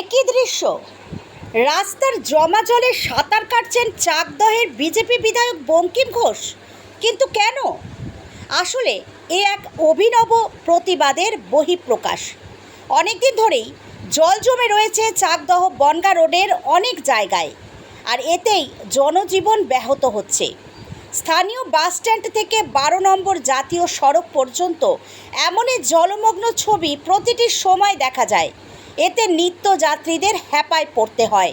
একই দৃশ্য। রাস্তার জমা জলে সাঁতার কাটছেন চাকদহের বিজেপি বিধায়ক বঙ্কিম ঘোষ। কিন্তু কেন? আসলে এ এক অভিনব প্রতিবাদের বহিঃপ্রকাশ। অনেকদিন ধরেই জল জমে রয়েছে চাকদহ বনগা রোডের অনেক জায়গায়। আর এতেই জনজীবন ব্যাহত হচ্ছে। স্থানীয় বাস স্ট্যান্ড থেকে বারো নম্বর জাতীয় সড়ক পর্যন্ত এমনই জলমগ্ন ছবি প্রতিটি সময় দেখা যায়। এতে নিত্যযাত্রীদের হ্যাপায় পড়তে হয়।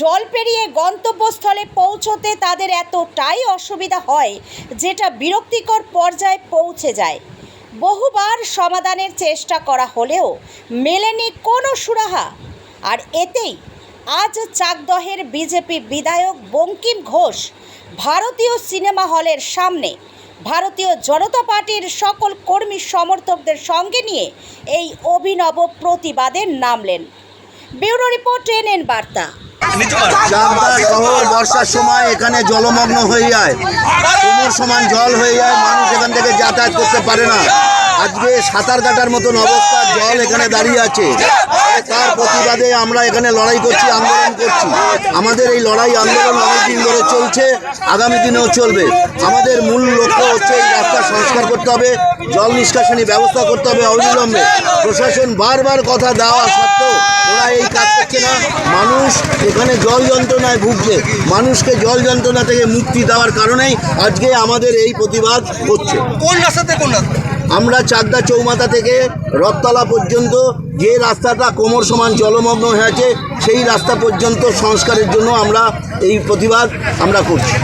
জল পেরিয়ে গন্তব্যস্থলে পৌঁছতে তাদের এতটাই অসুবিধা হয়, যেটা বিরক্তিকর পর্যায়ে পৌঁছে যায়। বহুবার সমাধানের চেষ্টা করা হলেও মেলেনি কোনো সুরাহা। আর এতেই আজ চাকদহের বিজেপি বিধায়ক বঙ্কিম ঘোষ ভারতীয় সিনেমা হলের সামনে। ভারতীয় জনতা পার্টির সকল কর্মী সমর্থকদের সঙ্গে নিয়ে এই অভিনব প্রতিবাদে নামলেন। ব্যুরো রিপোর্ট, এনএন বার্তা। বর্ষার সময় এখানে জলমগ্ন হয়ে যায়। সমান জল হয়ে যায়, মানুষ এখান থেকে যাতায়াত করতে পারে না। আজকে সাঁতার কাটার মতন অবস্থা, জল এখানে দাঁড়িয়ে আছে। তার প্রতিবাদে আমরা এখানে লড়াই করছি, আন্দোলন করছি। আমাদের এই লড়াই আন্দোলন অনেকদিন ধরে চলছে, আগামী দিনেও চলবে। আমাদের মূল লক্ষ্য হচ্ছে এই রাস্তা সংস্কার করতে হবে, জল নিষ্কাশনী ব্যবস্থা করতে হবে অবিলম্বে। প্রশাসন বারবার কথা দেওয়া সত্ত্বেও ওরা এই কাজ করছে না। মানুষ এখানে জল যন্ত্রণায় ভুগছে। মানুষকে জল যন্ত্রণা থেকে মুক্তি দেওয়ার কারণেই আজকে আমাদের এই প্রতিবাদ হচ্ছে। কোন রাস্তাতে কোন রাস্তা আমরা চাকদা চৌমাথা থেকে রথতলা পর্যন্ত যে রাস্তাটা কোমর সমান জলমগ্ন হয়েছে সেই রাস্তা পর্যন্ত সংস্কারের জন্য আমরা এই প্রতিবাদ আমরা করছি।